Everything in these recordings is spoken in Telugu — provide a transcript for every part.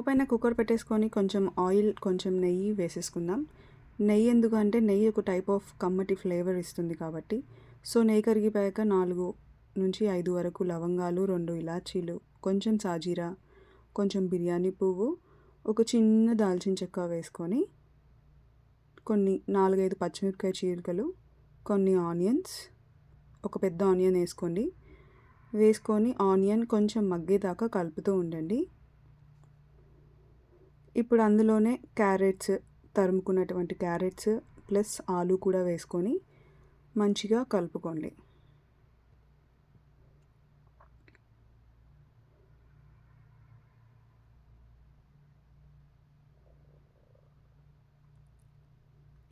పైన కుక్కర్ పెట్టేసుకొని కొంచెం ఆయిల్ కొంచెం నెయ్యి వేసేసుకుందాం. నెయ్యి ఎందుకు అంటే నెయ్యి ఒక టైప్ ఆఫ్ కమ్మటి ఫ్లేవర్ ఇస్తుంది కాబట్టి. సో నెయ్యి కరిగిపోయాక నాలుగు నుంచి ఐదు వరకు లవంగాలు రెండు ఇలాచీలు కొంచెం సాజీరా కొంచెం బిర్యానీ పువ్వు ఒక చిన్న దాల్చిన చెక్క వేసుకొని కొన్ని నాలుగైదు పచ్చిమిరపకాయ చీలికలు కొన్ని ఆనియన్స్ ఒక పెద్ద ఆనియన్ వేసుకోండి. వేసుకొని ఆనియన్ కొంచెం మగ్గేదాకా కలుపుతూ ఉండండి. ఇప్పుడు అందులోనే క్యారెట్స్ తరుముకున్నటువంటి క్యారెట్స్ ప్లస్ ఆలు కూడా వేసుకొని మంచిగా కలుపుకోండి.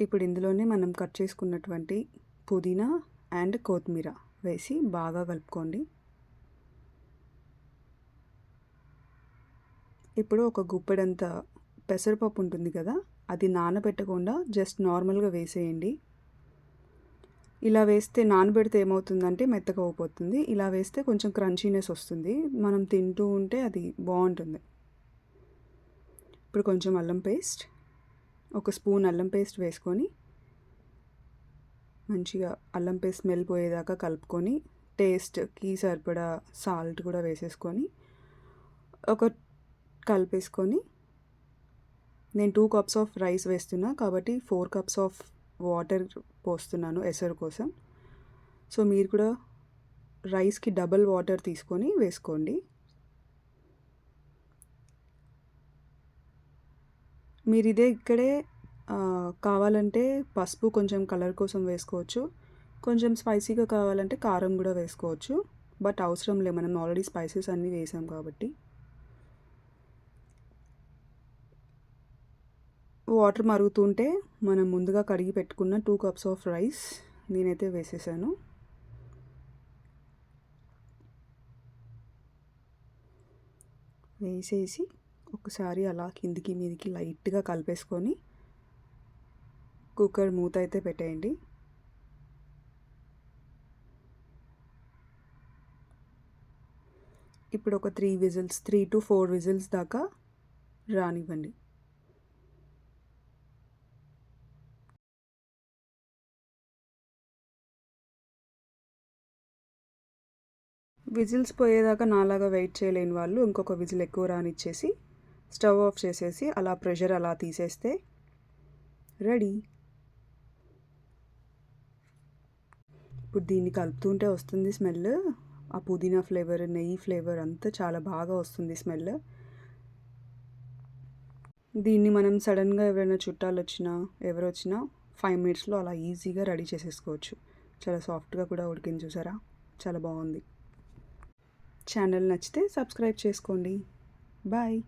ఇప్పుడు ఇందులోనే మనం కట్ చేసుకున్నటువంటి పుదీనా అండ్ కొత్తిమీర వేసి బాగా కలుపుకోండి. ఇప్పుడు ఒక గుప్పెడంత పెసరపప్పు ఉంటుంది కదా అది నానబెట్టకుండా జస్ట్ నార్మల్గా వేసేయండి. ఇలా వేస్తే నానబెడితే ఏమవుతుందంటే మెత్తగా అయిపోతుంది. ఇలా వేస్తే కొంచెం క్రంచీనెస్ వస్తుంది. మనం తింటూ ఉంటే అది బాగుంటుంది. ఇప్పుడు కొంచెం అల్లం పేస్ట్ ఒక స్పూన్ అల్లం పేస్ట్ వేసుకొని మంచిగా అల్లం పేస్ట్ స్మెల్ పోయేదాకా కలుపుకొని టేస్ట్కి సరిపడా సాల్ట్ కూడా వేసేసుకొని ఒక కలిపేసుకొని నేను టూ కప్స్ ఆఫ్ రైస్ వేస్తున్నా కాబట్టి ఫోర్ కప్స్ ఆఫ్ వాటర్ పోస్తున్నాను ఎసరు కోసం. సో మీరు కూడా రైస్కి డబల్ వాటర్ తీసుకొని వేసుకోండి. మీరు ఇదే ఇక్కడే కావాలంటే పసుపు కొంచెం కలర్ కోసం వేసుకోవచ్చు. కొంచెం స్పైసీగా కావాలంటే కారం కూడా వేసుకోవచ్చు. బట్ అవసరం లేదు మనం ఆల్రెడీ స్పైసెస్ అన్నీ వేసాం కాబట్టి. వాటర్ మరుగుతుంటే మనం ముందుగా కడిగి పెట్టుకున్న టూ కప్స్ ఆఫ్ రైస్ నేనైతే వేసేసాను. వేసేసి ఒకసారి అలా కిందికి మీదికి లైట్గా కలిపేసుకొని కుక్కర్ మూత అయితే పెట్టేయండి. ఇప్పుడు ఒక three whistles three to four whistles దాకా రానివ్వండి. విజిల్స్ పోయేదాకా నాలాగా వెయిట్ చేయలేని వాళ్ళు ఇంకొక విజిల్ ఎక్కువ రానిచ్చేసి స్టవ్ ఆఫ్ చేసేసి అలా ప్రెషర్ అలా తీసేస్తే రెడీ. ఇప్పుడు దీన్ని కలుపుతుంటే వస్తుంది స్మెల్. ఆ పుదీనా ఫ్లేవర్ నెయ్యి ఫ్లేవర్ అంతా చాలా బాగా వస్తుంది స్మెల్. దీన్ని మనం సడన్గా ఎవరైనా చుట్టాలు వచ్చినా ఎవరు వచ్చినా ఫైవ్ మినిట్స్లో అలా ఈజీగా రెడీ చేసేసుకోవచ్చు. చాలా సాఫ్ట్గా కూడా ఉడికింది చూసారా? చాలా బాగుంది. ఛానల్ నచ్చితే సబ్స్క్రైబ్ చేసుకోండి. బాయ్.